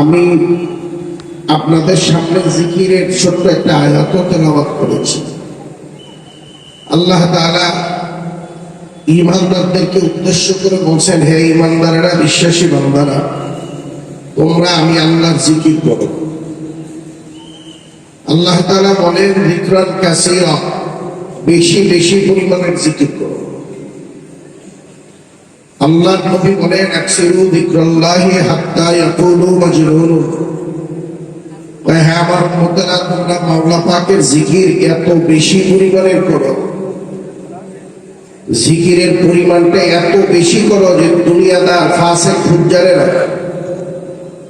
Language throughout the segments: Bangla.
আমি আপনাদের সামনে জিকিরের ছোট্ট একটা আয়াত তেলাওয়াত করেছি। আল্লাহ ইমানদারদেরকে উদ্দেশ্য করে বলছেন, হে ইমানদারেরা বিশ্বাসী বান্দারা, তোমরা আমি আল্লাহর জিকির করো। আল্লাহ তাআলা বলেন বিক্রান কাসিরা, বেশি বেশি পরিমাণের জিকির করো। আল্লাহ নবী বলেন, আকসিরু যিকরাল্লাহি হাত্তা ইয়াকুলু মাজনুন। হ্যাঁ আমার উম্মতেরা তোমরা মাওলা পাকের জিকির এত বেশি পরিমাণের করো। জিকিরের পরিমাণটা এত বেশি করো যে দুনিয়াদার ফাসেক ফুজ্জারেরা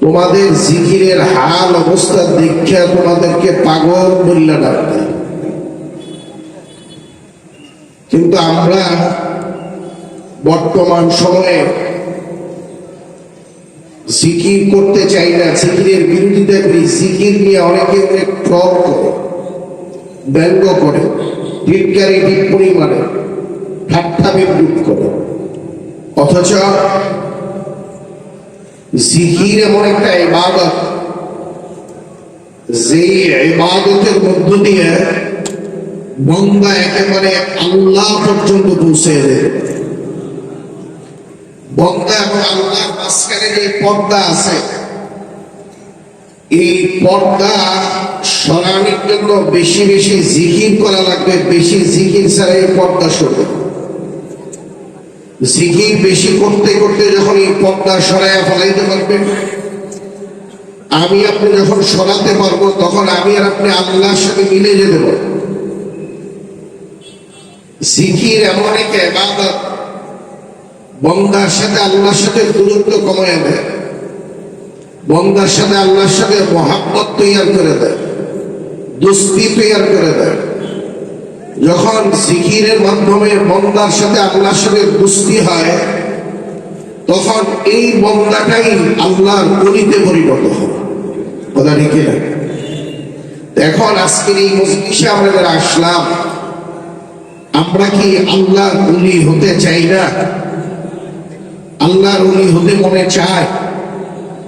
তোমাদের জিকিরের হাল অবস্থা দেখে তোমাদেরকে পাগল বললে ডাকবে। কিন্তু আমরা বর্তমান সময়ে জিকির করতে চাই না, জিকিরের বিরোধিতা করি, জিকির নিয়ে অনেকে অনেক ট্রল করে, ব্যঙ্গ করে টিটকারি টিপ্পণী মারে, ঠাট্টা বিদ্যুৎ করে। অথচ জিকির এমন একটা ইবাদত যে ইবাদতের মধ্য দিয়ে বন্দা একেবারে আল্লাহ পর্যন্ত পৌঁছে দেয়। বন্দা এবং আল্লাহর মাঝখানে যে পর্দা আছে, এই পর্দা সরানোর জন্য বেশি বেশি জিকির করা লাগবে, বেশি জিকির ছাড়া এই পর্দা সরবে। জিকির বেশি করতে করতে যখন এই পর্দা সরাইয়া ফেলাইতে পারবেন, আমি আপনি যখন সরাতে পারব, তখন আমি আর আপনি আল্লাহর সাথে মিলে যেতে পারব জিকির এমন এক এবাদত বন্দার সাথে আল্লাহর সাথে দূরত্ব কমায় দেয়। বন্দার সাথে আল্লাহর সাথে মহাব্বত তৈয়ার করে দেয়। দোস্তি তৈয়ার করে দেয়। যখন জিকিরের মাধ্যমে বন্দার সাথে আল্লাহর সাথে দুস্তি হয়, তখন এই বন্দাটাই আল্লাহর গলিতে পরিণত হবে এখন আজকের এই মজলিসে আমরা যারা আসলাম, আমরা কি আল্লাহর গলি হতে চাই না? আল্লাহর উনি হতে মনে চায়,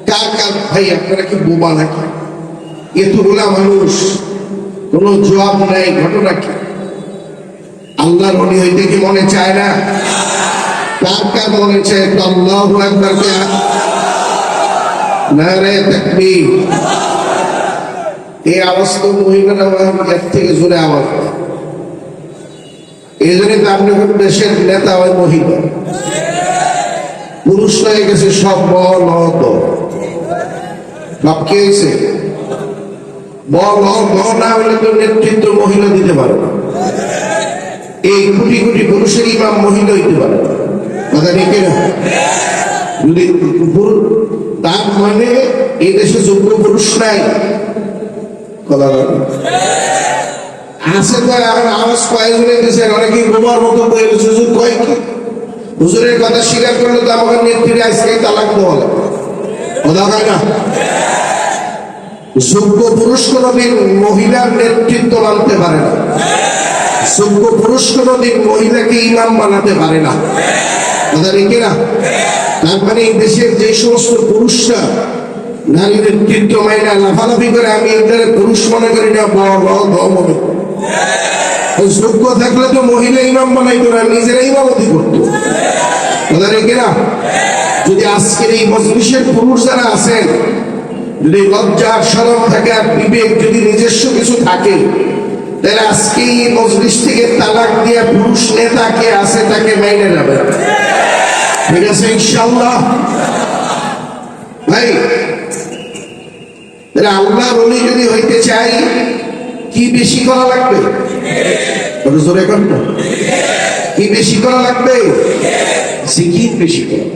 কার কার ভাই, আপনারা কি বোবা নাকি? এতগুলা মানুষ, কোনো জবাব নাই, ঘটনা কি? আল্লাহর উনি হইতে কি মনে চায় না? কার কার মনে চায়? তো আল্লাহ একবার কে নারে তাকবীর এই আওয়াজ তো মহিলারা থেকে জোরে আওয়াজ এই জন্য তো আপনি দেশের নেতা হয় মহিলা। পুরুষ হয়ে গেছে সব হয়েছে? বল না হলে তো নেতৃত্ব মহিলা দিতে পারে না। এই কোটি কোটি পুরুষের ইমাম মহিলা হইতে পারে কথা ঠিক না তার মানে এই দেশে যোগ্য পুরুষ নাই। কথা আছে তো আর আওয়াজ কয়েকজনে দিয়েছে অনেকে মতো বলে হুজুর কয় হুজুরের কথা স্বীকার করলে তো আমাকে নেত্রী আজকেই তালাক দেওয়া কথা হয় না? যোগ্য পুরুষ কোনদিন মহিলার নেতৃত্ব মানতে পারে না। যোগ্য পুরুষ কোনদিন মহিলাকে ইমাম বানাতে পারে না। কথা রেখে না তার মানে এই দেশের যে সমস্ত পুরুষরা নারী নেতৃত্ব মাইনা লাফালাফি করে, আমি এদের পুরুষ মনে করি না, বড় করি। যোগ্য থাকলে তো মহিলা ইমাম বানাইতো না নিজেরা ইমামতি করতো। যদি আজকের এই মজলিসের পুরুষ যারা আছেন, যদি লজ্জা শরম থাকে বিবেক যদি নিজস্ব কিছু থাকে, তাহলে আজকে এই মজলিস থেকে তালাক দিয়ে পুরুষ নেতা কে আছে তাকে মাইনে যাবে ঠিক আছে ইনশাল্লাহ ভাই, তাহলে আল্লাহ বলি যদি হইতে চাই, কি বেশি করা লাগবে? জোরে না। কি বেশি করা লাগবে? জিকির বেশি করা।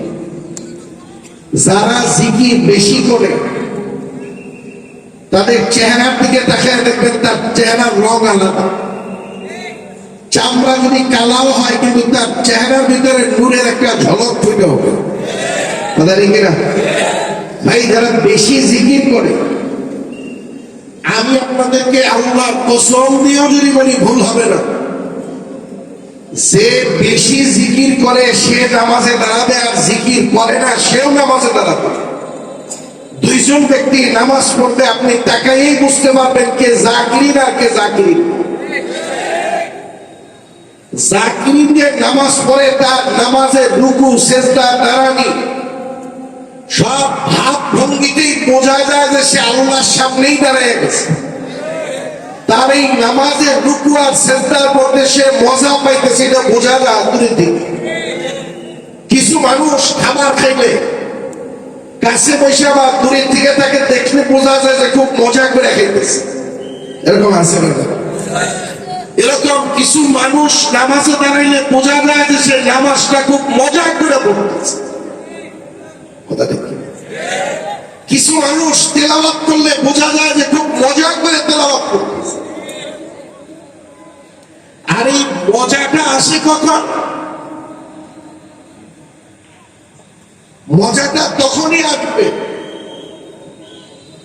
যারা জিকির বেশি করে, তাদের চেহারার দিকে তাকায় দেখবেন তার চেহারার রং আলাদা। চামড়া যদি কালাও হয়, কিন্তু তার চেহারার ভিতরে নূরের একটা ঝলক ফুটে হবে কথা রেখে ভাই, যারা বেশি জিকির করে, আমি আপনাদেরকে আল্লাহর কসম দিয়েও যদি বলি ভুল হবে না। যে বেশি জিকির করে, সে নামাজে দাঁড়াবে, আর জিকির করে না, সেও নামাজে দাঁড়াবে। দুইজন ব্যক্তি নামাজ পড়তে আপনি তাকাইয়েই বুঝতে পারবেন কে জাকিরিন আর কে জাকিরিন যে নামাজ পড়ে তার নামাজের রুকু, সেজদা দাঁড়ানি সব হাত ভঙ্গিতেই বোঝা যায় যে সে আল্লাহর সামনেই দাঁড়ায় গেছে। তার এই নামাজের রুকু আর সেজদার মধ্যে সে মজা পাইতেছে, এটা বোঝা যায় দূরে থেকে কিছু মানুষ খাবার খাইলে, কাছে বসে বা দূরের থেকে তাকে দেখলে বোঝা যায় যে খুব মজা করে খাইতেছে। এরকম আছে এরকম কিছু মানুষ নামাজে দাঁড়াইলে বোঝা যায় যে সে নামাজটা খুব মজা করে পড়তেছে। কথা ঠিক কিছু মানুষ তেলাওয়াত করলে বোঝা যায় যে খুব মজা করে তেলাওয়াত করতেছে। আর এই মজাটা আসে কখন? মজাটা তখনই আসবে।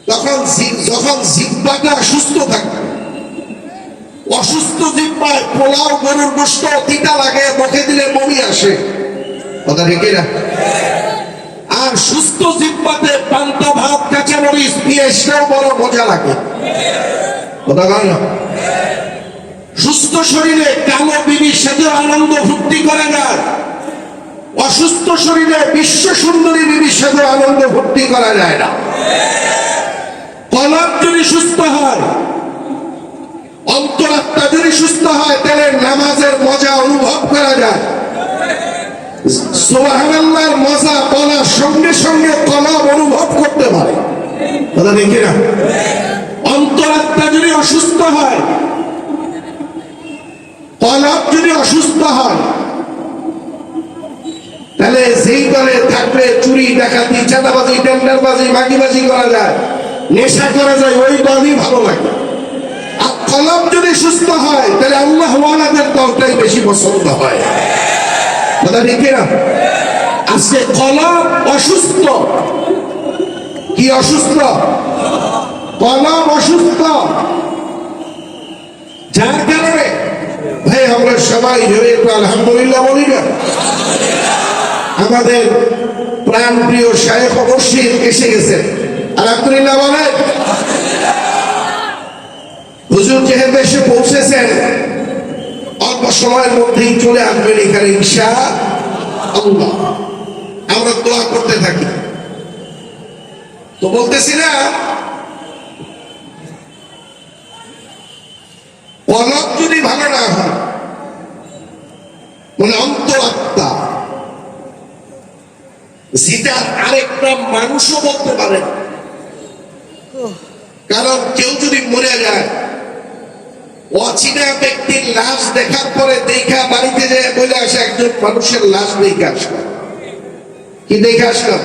তখন যখন জিব্বাটা সুস্থ থাকবে অসুস্থ জিব্বায় পোলাও, গরুর গোস্ত, তিতা লাগে মুখে দিলে বমি আসে। কথা ঠিক না আর সুস্থ জিব্বাতে পান্তা, ভাত কাঁচা মরিচ পেঁয়াজটাও বড় মজা লাগে। কথা না। সুস্থ শরীরে কালো বিবি সাথে আনন্দ ফুর্তি করে না? অসুস্থ শরীরে বিশ্ব সুন্দরী বিবি সাথে আনন্দ ফুর্তি করা যায় না। কলম যদি সুস্থ হয়, অন্তরাত্মা যদি সুস্থ হয়, তাহলে নামাজের মজা অনুভব করা যায়। সোহানাল্লাহর মজা বলার সঙ্গে সঙ্গে কলম অনুভব করতে পারে। কথা দেখি না অন্তরাত্মা যদি অসুস্থ হয় কলম যদি অসুস্থ হয়, তাহলে যেই দলে থাকলে চুরি, ডাকাতি, চাঁদাবাজি, টেন্ডারবাজি, বাগিবাজি করা যায়, নেশা করা যায়, ওই দলই ভালো লাগে। আর যদি সুস্থ হয়, তাহলে আল্লাহ দলটাই বেশি পছন্দ হয়। না আজকে কলম অসুস্থ। কি অসুস্থ? কলম অসুস্থ। যার কারণে ভাই, আমরা সবাই ধরে একটু আলহামদুলিল্লাহ বলি না। আমাদের প্রাণ প্রিয় শায়েখ অবশ্যই এসে গেছেন। আলহামদুলিল্লাহ বলেন। হুজুর যেহেতু এসে পৌঁছেছেন, অল্প সময়ের মধ্যেই চলে আসবেন এখানে ঈশা আল্লাহ আমরা দোয়া করতে থাকি। তো বলতেছি না কলম যদি না মানে অন্তরাত্মা। যেটা আরেকটা মানুষও বলতে পারে কারণ কেউ যদি মরে যায় অচেনা ব্যক্তির লাশ দেখার পরে দেখা বাড়িতে যে বলে আসে একজন মানুষের লাশ দেখে আসলো। কি দেখে আসলো?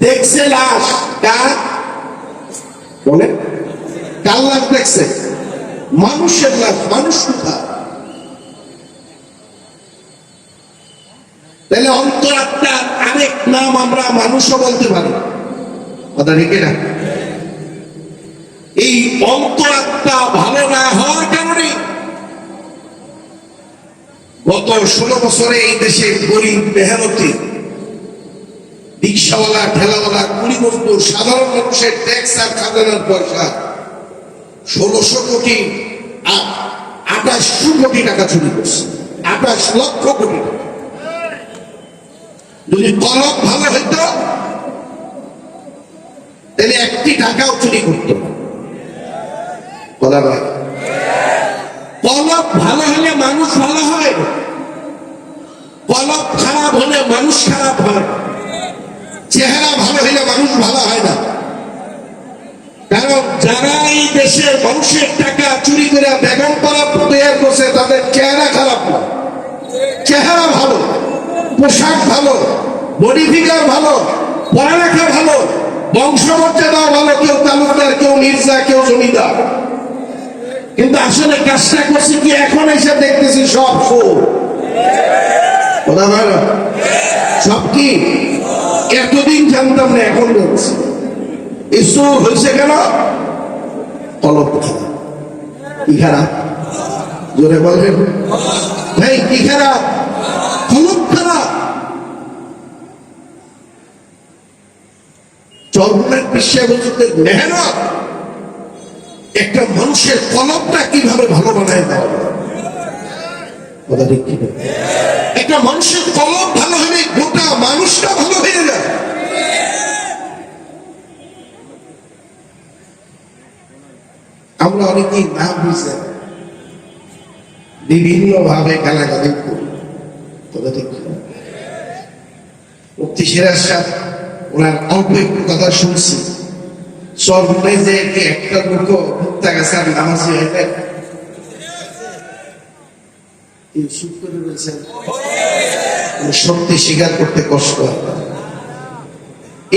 দেখছে লাশ। কার? বলে কার লাশ দেখছে? মানুষের লাশ মানুষ কোথায়? তাহলে অন্তরাত্মার আরেক নাম আমরা মানুষও বলতে পারি। কথা ঠিক না এই অন্তরাত্মা ভালো না হওয়ার কারণে গত ষোলো বছরে এই দেশে গরিব, মেহনতি, রিক্সাওয়ালা, ঠেলাওয়ালা কুড়ি মজদুর সাধারণ মানুষের ট্যাক্স আর খাজানার পয়সা ষোলোশো কোটি আঠাশশো কোটি টাকা চুরি করছে। আঠাশ লক্ষ কোটি যদি কলম ভালো হইতো, তাহলে একটি টাকাও চুরি করতো বলে ভালো হলে মানুষ ভালো হয়। কলম খারাপ হলে মানুষ খারাপ হয়। চেহারা ভালো হলে মানুষ ভালো হয় না। যারা এই দেশের মানুষের টাকা চুরি করে বেগম পাড়া তৈরি করছে, তাদের চেহারা খারাপ না চেহারা ভালো, পোশাক ভালো বডি ভালো, পড়ালেখা ভালো, বংশমর্যাদা ভালো, কেউ তালুকদার, কেউ মির্জা, কেউ জমিদার। কিন্তু আসলে কাজটা করছে কি? এখন এসে দেখতেছি সব সব কি? এতদিন জানতাম না, এখন বলছি। এই সুর হয়েছে জোরে বলবেন? ভাই একটা মানুষের কলমটা কীভাবে ভালো বানায় না? একটা মানুষের কলম ভালো হলে গোটা মানুষটা ভালো হয়ে যায়। আমরা অনেকেই না বুঝে বিভিন্ন ভাবে গালাগালি করি। কথা? মুক্তি সিরাজ ওনার অল্প একটু কথা শুনছি। সর্বনে যে একটা লোক হত্যা গেছে আর নামাজি হয়ে যায়। সত্যি স্বীকার করতে কষ্ট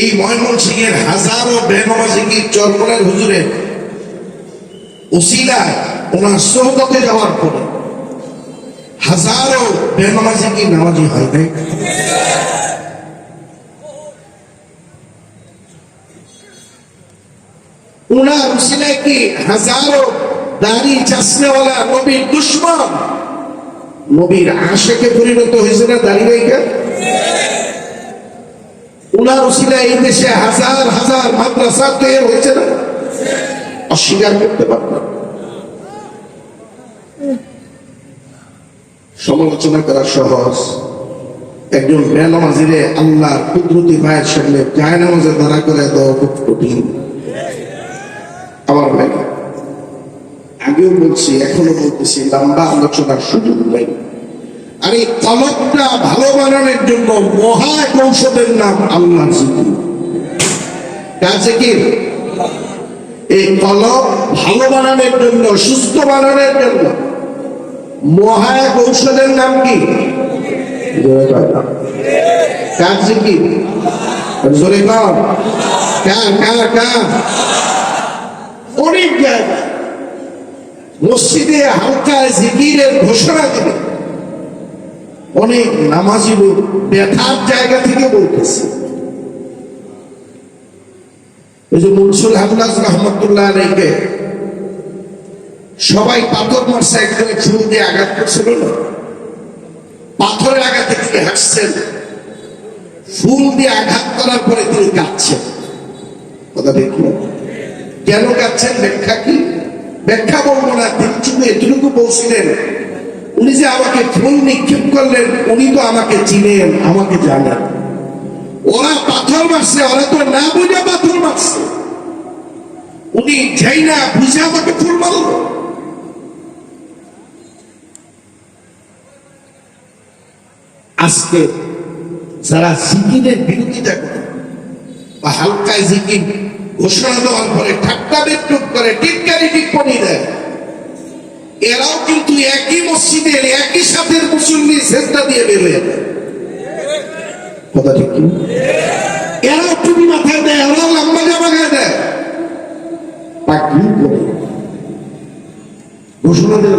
এই ময়মনসিং এর হাজারো বেনমাজি কি চরমনের হুজুরে ওসিলায় ওনার সোহবতে যাওয়ার পরে হাজারো বেনমাজি কি নামাজি হয় নাই? ওনার উসিলায় কি হাজারো দাড়ি চাষনেওয়ালা নবীর দুশ্মন? নবীর আশেকে পরিণত হয়েছে না দাড়ি রেখা? উনার উসিলা এই দেশে হাজার হাজার মাদ্রাসা তৈরি হয়েছে না? অস্বীকার করতে পারত না। সমালোচনা করা সহজ। একজন বেনামাজিরে আল্লাহ কুদরতি ভাইয়ের সামনে জায় নামাজে ধরা করে দেওয়া খুব কঠিন। আমার ভাই আগেও বলছি, এখনও বলতেছি, লম্বা আলোচনার সুযোগ নেই। আর এই কলমটা ভালো বানানোর জন্য মহা কৌশলের নাম আল্লাহ জিকির। কার জিকির এই কলম ভালো বানানোর জন্য, সুস্থ বানানোর জন্য। মহা কৌশলের নাম কি? অনেক মসজিদে জিকিরের ঘোষণা অনেক নামাজি ব্যথার জায়গা থেকে বলতেছে। ওই যে মনসুর হামলাজ রহমতুল্লাহ আলাইকে সবাই পাথর মারছে একজনে ফুল দিয়ে আঘাত করছিল না? পাথরের আঘাতে তিনি হাসছেন ফুল দিয়ে আঘাত করার পরে তিনি কাঁদছেন। কথা দেখুন কেন কাঁদছেন? ব্যাখ্যা কি? ব্যাখ্যা বলব না তিনি শুধু এতটুকু বলছিলেন। উনি যে আমাকে ফুল নিক্ষেপ করলেন, উনি তো আমাকে চিনেন, আমাকে জানেন। ওরা পাথর মারছে, ওরা তো না বুঝে উনি যাই না বুঝে আমাকে ফুল মারল আজকে যারা জিকিরের বিরোধিতা করে বা হালকায় জিকির, ঘোষণা দেওয়ার পরে ঠাট্টা বিদ্রুপ করে, টিটকারি টিপ্পণী দেয়, এরাও কিন্তু একই মসজিদের একই সাথে মুসল্লি চেষ্টা দিয়ে বের হয়ে যায় কথা ঠিক? এরাও টুপি মাথায় দেয়, এরাও লম্বা জামা পাগড়ি করে। ঘোষণা দিলে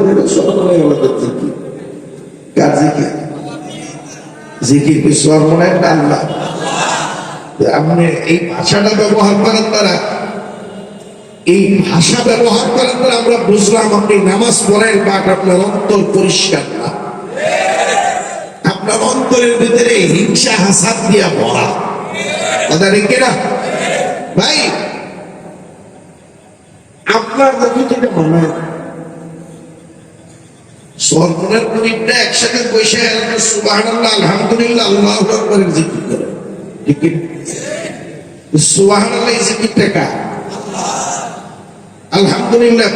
এই ভাষা ব্যবহার করার পর আমরা বুঝলাম আপনি নামাজ পড়েন, বাট আপনার অন্তর আপনার অন্তরের ভিতরে হিংসা, হাসাদ দিয়া ভরা। কথা ঠিক না ভাই আপনার মুখে থেকে মনে সর্বনের মিনিটটা একসাথে বসে আলহামদুলিল্লাহ আল্লাহ আকবরের করে। আলহামদুলিল্লাহ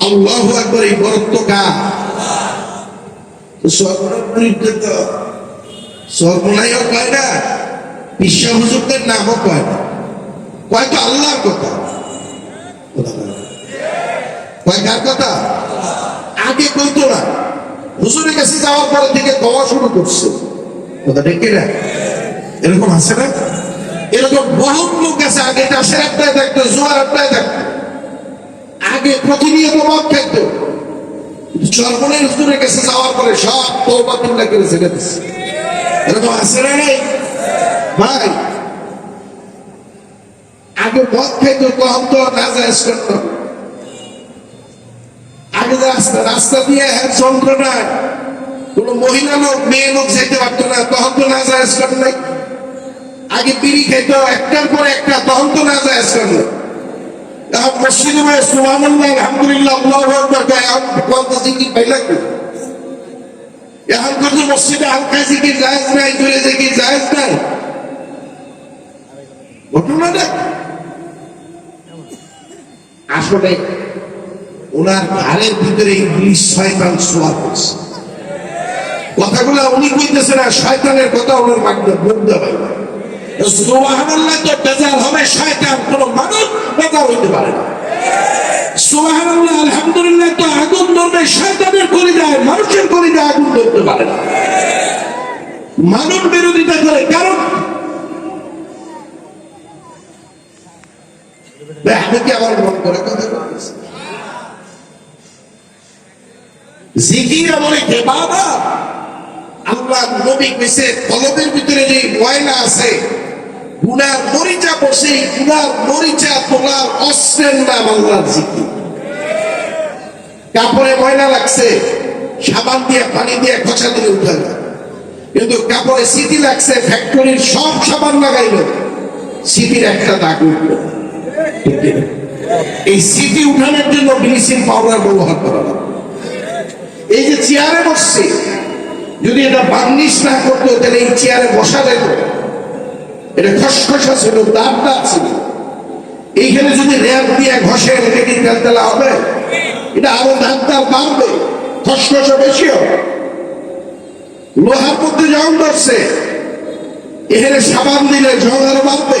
আল্লাহ একবার এই বরত্ব কা সর্বনাথ তো সর্বনাইও কয় না বিশ্ব হুজুরদের নামও কয় না। কয় তো আল্লাহর কথা? কয় কার কথা? আগে কইতো না। হুজুরের কাছে যাওয়ার পরে থেকে দোয়া শুরু করছে। কথা ঠিক না? এরকম আছে না? এরকম বহুত লোক আছে, আগে চাষের একটাই থাকতো জোয়ার একটাই থাকতো আগে প্রতিনিয়ত মদ খাইতো। চর্মনের হুজুরের কাছে যাওয়ার পরে সব তৌবা তুল্লা করে ছেড়ে দিচ্ছে এরকম আছে না নেই ভাই আগে মদ খাইতো তখন তো না করতো আগে রাস্তা রাস্তা দিয়ে এক যন্ত্রণায় কোন মহিলা লোক, মেয়ে লোক যেতে পারতো না, তখন তো না যায় নাই। আগে বিড়ি খেত একটার পর একটা, তখন তো না যায় আজকাল এখন মসজিদে বলে সুবহানাল্লাহ, আলহামদুলিল্লাহ, আল্লাহু কোন জিকির পাইলা কই? এখন কিন্তু মসজিদে হালকা জিকির, জায়েজ নাই জোরে জিকির, জায়েজ নাই। ঘটনাটা আসলে ওনার ঘাড়ের ভিতরে ইংলিশ শয়তান শোয়া করছে। কথাগুলো উনি কইতেছে না, শয়তানের কথা ওনার মাধ্যমে বুঝতে পারে সুবহানাল্লাহ তো বেজাল হবে মানুষের কলিজায় আগুন ধরতে পারে না। মানুষ বিরোধিতা করে, কারণ কাপড়ে ময়লা লাগছে, সাবান দিয়ে, পানি দিয়ে খোঁচা দিয়ে উঠে না কিন্তু কাপড়ে সিটি লাগছে ফ্যাক্টরির সব সাবান লাগাইলো। সিটির একটা দাগ উঠল? এই সিটি উঠানোর জন্য ব্লিচিং পাউডার ব্যবহার করা। এই যে চেয়ারে বসছে, যদি এটা বার্নিশ না করতো, তাহলে এই চেয়ারে বসা যেত। এটা খসখসা ছিল দাঁত দাঁত ছিল। এইখানে যদি র্যাপ দিয়ে ঘষে এটা কি তেলতেলা হবে। এটা আরও দাঁত দাঁত বাড়বে, খসখসা বেশি হবে। লোহার মধ্যে জং ধরছে, এখানে সাবান দিলে জং আরও বাড়বে।